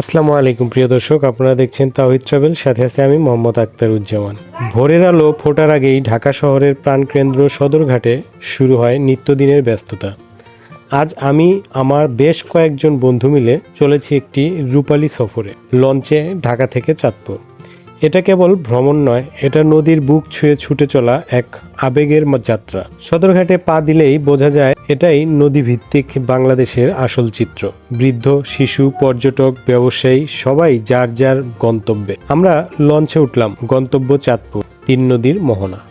আসসালামু আলাইকুম, প্রিয় দর্শক। আপনারা দেখছেন তাওহিদ ট্রাভেল। সাথে আছে আমি মোহাম্মদ আক্তার উজ্জামান ভোরের আলো ফোটার আগেই ঢাকা শহরের প্রাণকেন্দ্র সদরঘাটে শুরু হয় নিত্যদিনের ব্যস্ততা। আজ আমি, আমার বেশ কয়েকজন বন্ধু মিলে চলেছি একটি রূপালী সফরে, লঞ্চে ঢাকা থেকে চাঁদপুর। এটা কেবল ভ্রমণ নয়, এটা নদীর বুক ছুঁয়ে ছুটে চলা এক আবেগের যাত্রা। সদরঘাটে পা দিলেই বোঝা যায় এটাই নদীভিত্তিক বাংলাদেশের আসল চিত্র। বৃদ্ধ, শিশু, পর্যটক, ব্যবসায়ী, সবাই যার যার গন্তব্যে। আমরা লঞ্চে উঠলাম গন্তব্য চাঁদপুর, তিন নদীর মোহনা।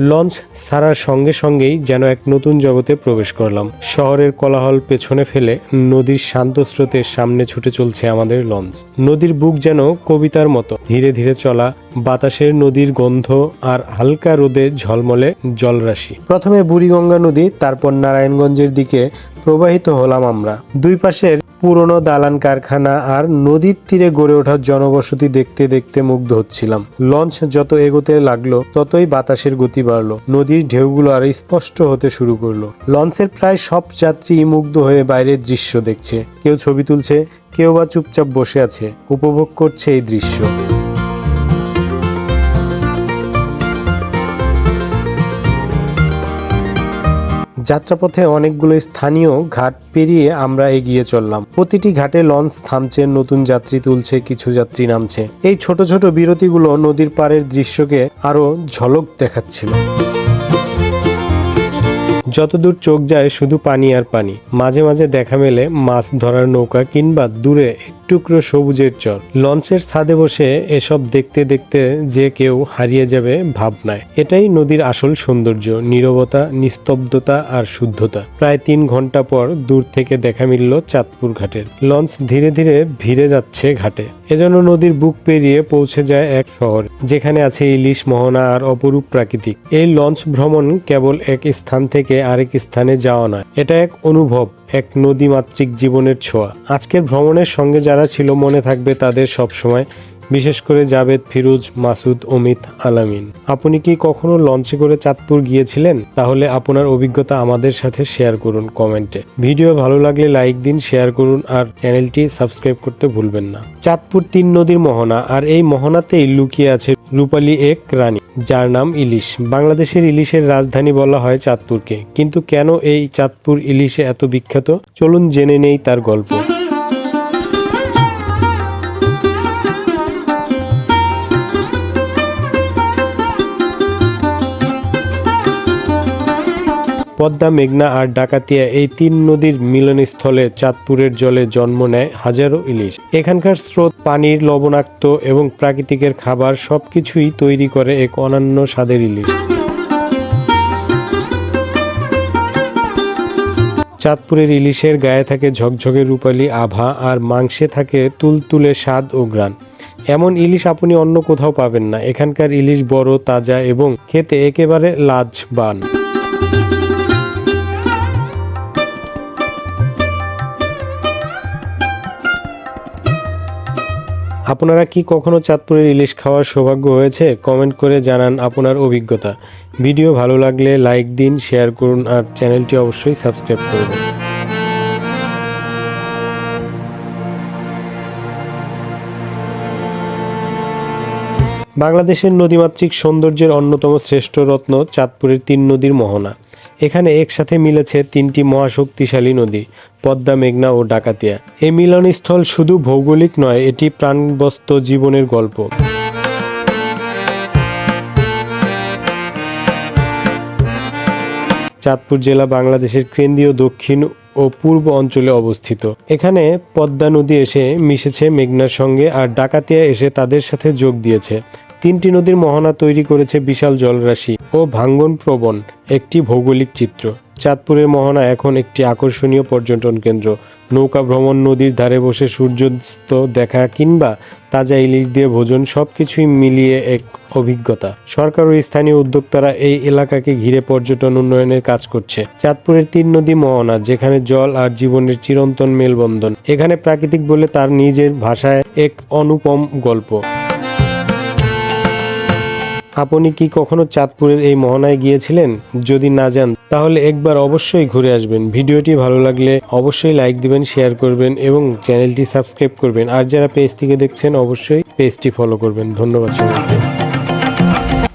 লঞ্চ ছাড়ার সঙ্গে সঙ্গেই যেন এক নতুন জগতে প্রবেশ করলাম। শহরের কোলাহল পেছনে ফেলে নদীর শান্ত স্রোতের সামনে ছুটে চলছে আমাদের লঞ্চ। নদীর বুক যেন কবিতার মতো। ধীরে ধীরে চলা বাতাসের নদীর গন্ধ আর হালকা রোদে ঝলমলে জলরাশি। প্রথমে বুড়িগঙ্গা নদী, তারপর নারায়ণগঞ্জের দিকে প্রবাহিত হলাম আমরা। দুই পাশের পুরনো দালান কারখানা আর নদীর তীরে গড়ে ওঠা জনবসতি দেখতে দেখতে মুগ্ধ হচ্ছিলাম। লঞ্চ যত এগোতে লাগল, ততই বাতাসের গতি বাড়লো। নদীর ঢেউগুলো আর স্পষ্ট হতে শুরু করল। লঞ্চের প্রায় সব যাত্রী মুগ্ধ হয়ে বাইরের দৃশ্য দেখছে। কেউ ছবি তুলছে, কেউ বা চুপচাপ বসে আছে। উপভোগ করছে এই দৃশ্য। যাত্রাপথে অনেকগুলো স্থানীয় ঘাট পেরিয়ে আমরা এগিয়ে চললাম। প্রতিটি ঘাটে লঞ্চ থামছে, নতুন যাত্রী তুলছে, কিছু যাত্রী নামছে। এই ছোট ছোট বিরতিগুলো নদীর পাড়ের দৃশ্যকে আরও ঝলক দেখাচ্ছিল। যতদূর চোখ যায় শুধু পানি আর পানি। মাঝে মাঝে দেখা মেলে মাছ ধরার নৌকা কিংবা দূরে টুকরো সবুজের চর। লঞ্চের ছাদে বসে এসব দেখতে দেখতে যে কেউ হারিয়ে যাবে ভাবনায়। এটাই নদীর আসল সৌন্দর্য, নীরবতা, নিস্তব্ধতা আর শুদ্ধতা। প্রায় তিন ঘণ্টা পর দূর থেকে দেখা মিলল চাঁদপুর ঘাটের। লঞ্চ ধীরে ধীরে ভিড়ে যাচ্ছে ঘাটে। এজন্য নদীর বুক পেরিয়ে পৌঁছে যায় এক শহর, যেখানে আছে ইলিশ, মোহনা আর অপরূপ প্রাকৃতিক। এই লঞ্চ ভ্রমণ কেবল এক স্থান থেকে আরেক স্থানে যাওয়া নয়, এটা এক অনুভব, এক নদীমাতৃক জীবনের ছোঁয়া। আজকের ভ্রমণের সঙ্গে যারা ছিল, মনে থাকবে তাদের সব সময় বিশেষ করে জাভেদ, ফিরোজ, মাসুদ, অমিত, আলামিন। আপনি কি কখনো লঞ্চে করে চাঁদপুর গিয়েছিলেন? তাহলে আপনার অভিজ্ঞতা আমাদের সাথে শেয়ার করুন কমেন্টে। ভিডিও ভালো লাগলে লাইক দিন, শেয়ার করুন, আর চ্যানেলটি সাবস্ক্রাইব করতে ভুলবেন না। চাঁদপুর তিন নদীর মোহনা, আর এই মোহনাতেই লুকিয়ে আছে রূপালী এক রানী, যার নাম ইলিশ। বাংলাদেশের ইলিশের রাজধানী বলা হয় চাঁদপুরকে। কিন্তু কেন এই চাঁদপুর ইলিশে এত বিখ্যাত? চলুন জেনে নেই তার গল্প। পদ্মা, মেঘনা আর ডাকাতিয়া এই তিন নদীর মিলনস্থলে চাঁদপুরের জলে জন্ম নেয় হাজারো ইলিশ। এখানকার স্রোত, পানির লবণাক্ত এবং প্রাকৃতিকের খাবার সবকিছুই তৈরি করে এক অনন্য স্বাদের ইলিশ। চাঁদপুরের ইলিশের গায়ে থাকে ঝকঝকে রূপালী আভা আর মাংসে থাকে তুলতুলে স্বাদ ও গ্রান এমন ইলিশ আপনি অন্য কোথাও পাবেন না। এখানকার ইলিশ বড়, তাজা এবং খেতে একেবারে লাজবান। আপনারা কি কখনো চাঁদপুরের ইলিশ খাওয়ার সৌভাগ্য হয়েছে? কমেন্ট করে জানান আপনার অভিজ্ঞতা। ভিডিও ভালো লাগলে লাইক দিন, শেয়ার করুন, আর চ্যানেলটি অবশ্যই সাবস্ক্রাইব করবেন বাংলাদেশের নদীমাতৃক সৌন্দর্যের অন্যতম শ্রেষ্ঠ রত্ন চাঁদপুরের তিন নদীর মোহনা। এখানে একসাথে মিলেছে তিনটি মহাশক্তিশালী নদী, পদ্মা, মেঘনা ও ডাকাতিয়া। এই মিলনস্থল শুধু ভৌগোলিক নয়, এটি প্রাণবস্ত জীবনের গল্প। চাঁদপুর জেলা বাংলাদেশের কেন্দ্রীয় দক্ষিণ ও পূর্ব অঞ্চলে অবস্থিত। এখানে পদ্মা নদী এসে মিশেছে মেঘনার সঙ্গে আর ডাকাতিয়া এসে তাদের সাথে যোগ দিয়েছে। তিনটি নদীর মোহনা তৈরি করেছে বিশাল জলরাশি ও ভাঙ্গন প্রবণ একটি ভৌগোলিক চিত্র। চাঁদপুরের মোহনা এখন একটি আকর্ষণীয় পর্যটন কেন্দ্র। নৌকা ভ্রমণ নদীর ধারে বসে সূর্যাস্ত দেখা কিংবা তাজা ইলিশ দিয়ে ভোজন সবকিছুই মিলিয়ে এক অভিজ্ঞতা। সরকার ও স্থানীয় উদ্যোক্তারা এই এলাকাকে ঘিরে পর্যটন উন্নয়নের কাজ করছে। চাঁদপুরের তিন নদী মোহনা, যেখানে জল আর জীবনের চিরন্তন মেলবন্ধন। এখানে প্রাকৃতিক বলে তার নিজের ভাষায় এক অনুপম গল্প। আপনি কি কখনো চাঁদপুরের এই মোহনায় গিয়েছিলেন? যদি না যান, তাহলে একবার অবশ্যই ঘুরে আসবেন। ভিডিওটি ভালো লাগলে অবশ্যই লাইক দিবেন, শেয়ার করবেন এবং চ্যানেলটি সাবস্ক্রাইব করবেন। আর যারা পেজ থেকে দেখছেন, অবশ্যই পেজটি ফলো করবেন। ধন্যবাদ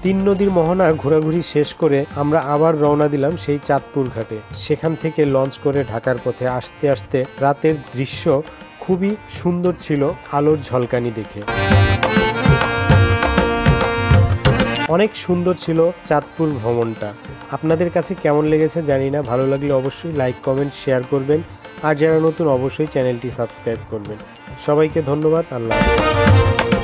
তিন নদীর মোহনা ঘোরাঘুরি শেষ করে আমরা আবার রওনা দিলাম সেই চাঁদপুর ঘাটে। সেখান থেকে লঞ্চ করে ঢাকার পথে আসতে আসতে রাতের দৃশ্য খুবই সুন্দর ছিল আলোর ঝলকানি দেখে। অনেক সুন্দর ছিল চাঁদপুর ভ্রমণটা। আপনাদের কাছে কেমন লেগেছে জানি না, ভালো লাগলে অবশ্যই লাইক কমেন্ট শেয়ার করবেন। আর যারা নতুন, অবশ্যই চ্যানেলটি সাবস্ক্রাইব করবেন। সবাইকে ধন্যবাদ, আল্লাহ হাফেজ।